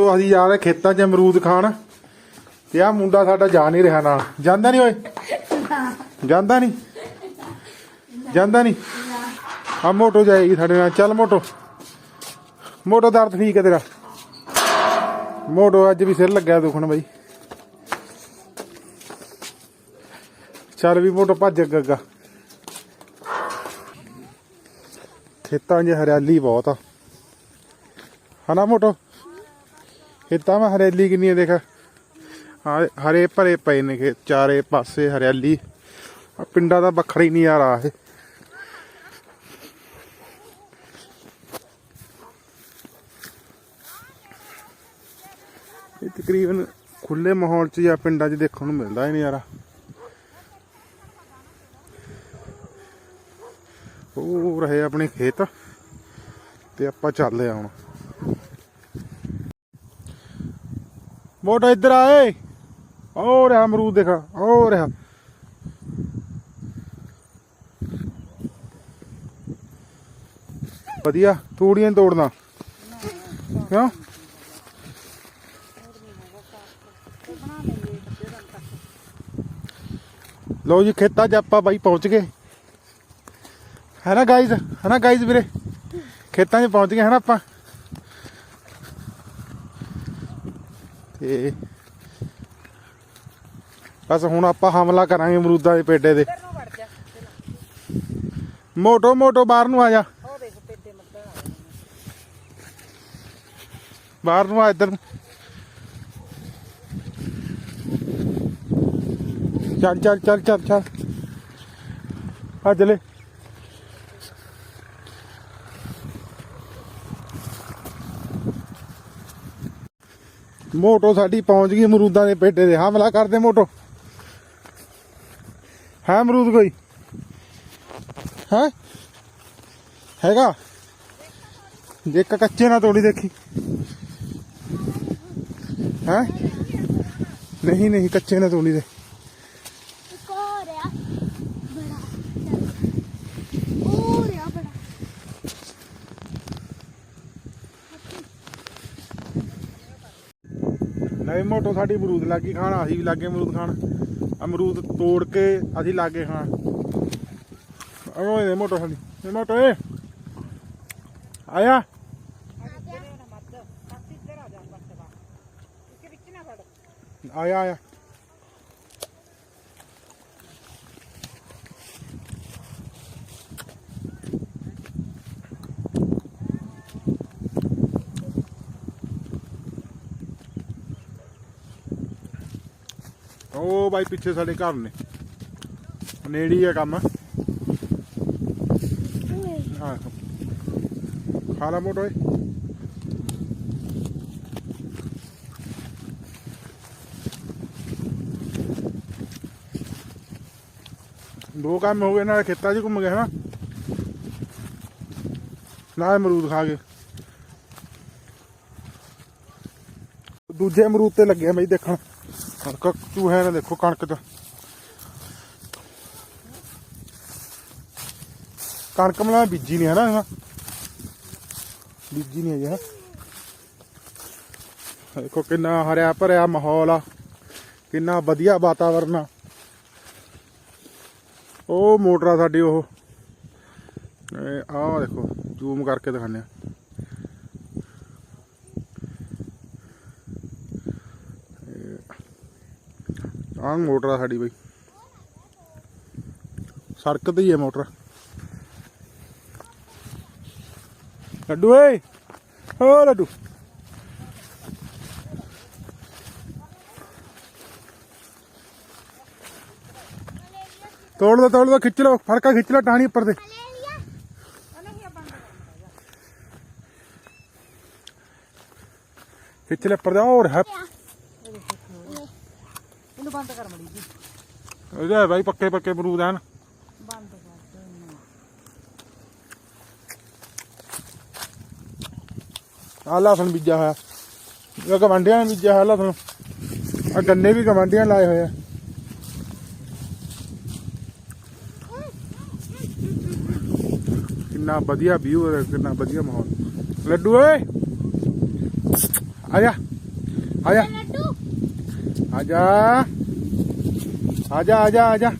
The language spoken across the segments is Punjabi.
ਦੋਸਤੋ ਅਸੀਂ ਜਾ ਰਹੇ ਖੇਤਾਂ 'ਚ ਅਮਰੂਦ ਖਾਣ ਤੇ ਆ ਮੁੰਡਾ ਸਾਡਾ ਜਾ ਨਹੀਂ ਰਿਹਾ ਨਾਲ। ਜਾਂਦਾ ਨਹੀਂ ਓਏ? ਜਾਂਦਾ ਨਹੀਂ? ਜਾਂਦਾ ਨਹੀਂ? ਆ ਮੋਟੋ ਜਾਏਗੀ ਸਾਡੇ ਨਾਲ। ਚੱਲ ਮੋਟੋ। ਮੋਟੋ ਦਰਦ ਠੀਕ ਹੈ ਤੇਰਾ। ਮੋਟੋ ਅੱਜ ਵੀ ਸਿਰ ਲੱਗਿਆ ਦੁਖਣ ਬਾਈ। ਚੱਲ ਵੀ ਮੋਟੋ ਭੱਜ ਅੱਗਾ ਅੱਗਾ। ਖੇਤਾਂ 'ਚ ਹਰਿਆਲੀ ਬਹੁਤ ਆ। ਹਨਾ ਮੋਟੋ? ਖੇਤਾਂ 'ਚ ਹਰਿਆਲੀ ਕਿੰਨੀ ਹੈ ਦੇਖ ਹਰੇ ਭਰੇ ਪਏ ਨੇ ਖੇਤ ਚਾਰੇ ਪਾਸੇ ਹਰਿਆਲੀ। ਆ ਪਿੰਡਾਂ ਦਾ ਵੱਖਰਾ ਹੀ ਨਜ਼ਾਰਾ ਹੈ ਇਹ ਤਕਰੀਬਨ ਖੁੱਲੇ ਮਾਹੌਲ 'ਚ ਜਾਂ ਪਿੰਡਾਂ 'ਚ ਦੇਖਣ ਨੂੰ ਮਿਲਦਾ ਹੈ ਨਜ਼ਾਰਾ। ਉਹ ਰਹੇ ਆਪਣੇ ਖੇਤ ਤੇ ਆਪਾਂ ਚੱਲਦੇ ਆ ਹੁਣ। ਮੋਟਾ ਇੱਧਰ ਆਏ ਉਹ ਰਿਹਾ ਅਮਰੂਦ ਦੇਖਾ ਉਹ ਰਿਹਾ। ਵਧੀਆ, ਤੂੜੀਆਂ ਤੋੜਨਾ। ਕਿਉਂ? ਲੋ ਜੀ, ਖੇਤਾਂ 'ਚ ਆਪਾਂ ਬਾਈ ਪਹੁੰਚ ਗਏ। ਹੈ ਨਾ ਗਾਈਜ਼ ਹੈ ਨਾ ਗਾਈਜ਼ ਵੀਰੇ? ਖੇਤਾਂ 'ਚ ਪਹੁੰਚ ਗਏ, ਹੈ ਨਾ ਆਪਾਂ? ਤੇ ਬਸ ਹੁਣ ਆਪਾਂ ਹਮਲਾ ਕਰਾਂਗੇ ਅਮਰੂਦਾਂ ਦੇ ਪੇਡੇ ਦੇ ਮੋਟੋ ਮੋਟੋ ਬਾਹਰ ਨੂੰ ਆ ਜਾ। ਬਾਹਰ ਨੂੰ ਆ ਇੱਧਰ ਚੱਲ ਚੱਲ ਚੱਲ ਚੱਲ ਚੱਲ। ਭੱਜ ਲੈ ਮੋਟੋ ਸਾਡੀ ਪਹੁੰਚ ਗਈ ਅਮਰੂਦਾਂ ਦੇ ਪੇਟੇ ਦੇ ਹਮਲਾ ਕਰਦੇ ਮੋਟੋ। ਹੈ ਅਮਰੂਦ ਕੋਈ? ਹੈ? ਹੈਗਾ? ਦੇਖ ਕੱਚੇ ਨਾ ਤੋੜੀ ਦੇਖੀ। ਹੈ? ਨਹੀਂ ਨਹੀਂ, ਕੱਚੇ ਨਾ ਤੋੜੀ ਦੇ ਇੱਕ ਹੋਰ ਆ ਬੜਾ ਹੋਰ ਆ ਬੜਾ ਨਹੀਂ ਮੋਟੋ ਸਾਡੀ ਅਮਰੂਦ ਲੱਗੀ ਖਾਣ ਅਸੀਂ ਵੀ ਲੱਗੇ ਅਮਰੂਦ ਖਾਣ। ਅਮਰੂਦ ਤੋੜ ਕੇ ਅਸੀਂ ਲੱਗੇ ਖਾਣ। ਓਏ ਦੇ ਮੋਟੋ ਸਾਡੀ। ਇਹ ਮੋਟੋ ਏ। ਆਇਆ। ਆਇਆ। ਆਇਆ। ਉਹ ਬਾਈ ਪਿੱਛੇ ਸਾਡੇ ਘਰ ਨੇ। ਨੇੜੇ ਆ ਕੰਮ। ਹਾਂ ਖਾ ਲਾ ਮੋਟੋ ਏ ਦੋ ਕੰਮ ਹੋ ਗਏ, ਨਾਲ ਖੇਤਾਂ 'ਚ ਘੁੰਮ ਗਏ ਹਨਾ। ਨਾਲ ਅਮਰੂਦ ਖਾ ਗਏ। ਦੂਜੇ ਅਮਰੂਦ ਤੇ ਲੱਗੇ ਬਈ ਦੇਖਣ। ਕਣਕ ਚੂਹੇ ਨੇ ਦੇਖੋ ਕਣਕ ਚ ਕਣਕ ਮਲਾ ਬੀਜੀ ਨਹੀਂ ਹੈ ਨਾ ਬੀਜੀ ਨਹੀਂ ਹੈ ਦੇਖੋ ਕਿੰਨਾ ਹਰਿਆ ਭਰਿਆ ਮਾਹੌਲ ਆ, ਕਿੰਨਾ ਵਧੀਆ ਵਾਤਾਵਰਨ ਆ। ਉਹ ਮੋਟਰ ਆ ਸਾਡੀ ਉਹ। ਇਹ ਆਹ ਦੇਖੋ, ਜ਼ੂਮ ਕਰਕੇ ਦਿਖਾਉਂਦੇ ਆ। ਆਹ ਮੋਟਰ ਆ ਸਾਡੀ ਬਈ। ਸੜਕ ਤੇ ਹੀ ਹੈ ਮੋਟਰ। ਲੱਡੂ ਏ ਓ ਲੱਡੂ। ਤੋੜ ਲੋ ਤੋੜ ਲੋ ਖਿੱਚ ਲੋ ਫੜਕਾ ਖਿੱਚ ਲਓ ਟਾਣੀ ਉੱਪਰ ਦੇ ਖਿੱਚ ਲੈ ਉੱਪਰ ਦੇ ਹੋਰ ਹੈ। ਇਹਨੂੰ ਬੰਦ ਕਰ ਮੜੀ ਜੀ। ਇਹਦੇ ਬਾਈ ਪੱਕੇ ਪੱਕੇ ਅਮਰੂਦ ਹਨ ਬੰਦ ਕਰ ਦੇ ਇਹਨੂੰ ਆਹ ਲਸਣ ਬੀਜਾ ਹੋਇਆ। ਇਹ ਗਵੰਡੀਆਂ ਨੇ ਬੀਜਿਆ ਹੋਇਆ ਲਸਣ। ਆ ਗੰਨੇ ਵੀ ਗਵੰਡੀਆਂ ਲਾਏ ਹੋਏ ਆ। ਕਿੰਨਾ ਵਧੀਆ ਵਿਊ ਹੈ ਕਿੰਨਾ ਵਧੀਆ ਮਾਹੌਲ। ਲੱਡੂ ਓਏ। ਆ ਜਾ। ਆ ਜਾ। ਲੱਡੂ। ਆ ਜਾ। ਆ ਜਾ ਆ ਜਾ ਆ ਜਾ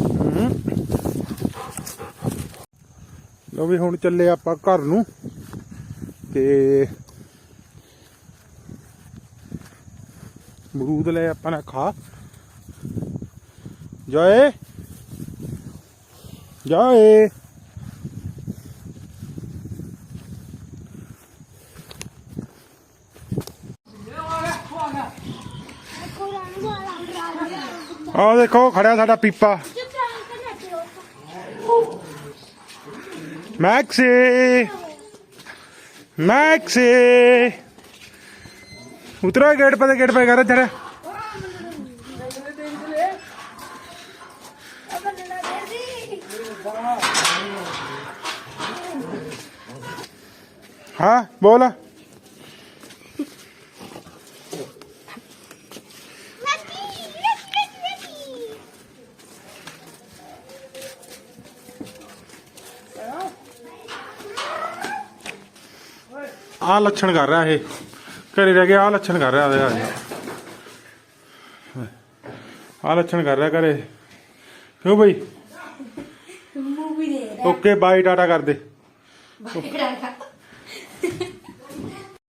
ਹਮ। ਵੀ ਹੁਣ ਚੱਲੇ ਆਪਾਂ ਘਰ ਨੂੰ ਤੇ ਮਰੂਦ ਲੈ ਆਪਾਂ ਨੇ ਖਾ। ਜਾਏ। ਜਾਏ। ਆਹ ਦੇਖੋ, ਖੜਿਆ ਸਾਡਾ ਪੀਪਾ। ਮੈਕਸੀ। ਮੈਕਸੀ। ਉਤਰਾ ਗੇਟ ਪਰ ਗੇਟ ਪਰ ਕਰ ਤੇਰਾ ਹਾਂ, ਬੋਲ। ਆ ਲੱਛਣ ਕਰ ਰਿਹਾ ਇਹ। ਘਰੇ ਰਹਿ ਗਿਆ ਆ ਲੱਛਣ ਕਰ ਰਿਹਾ ਆ ਆ ਲੱਛਣ ਕਰ ਰਿਹਾ ਘਰੇ। ਕਿਉਂ ਬਈ? ਮੂਵੀ ਦੇ ਓਕੇ ਬਾਈ ਟਾਟਾ ਕਰ ਦੇ। ਰਿਹਾ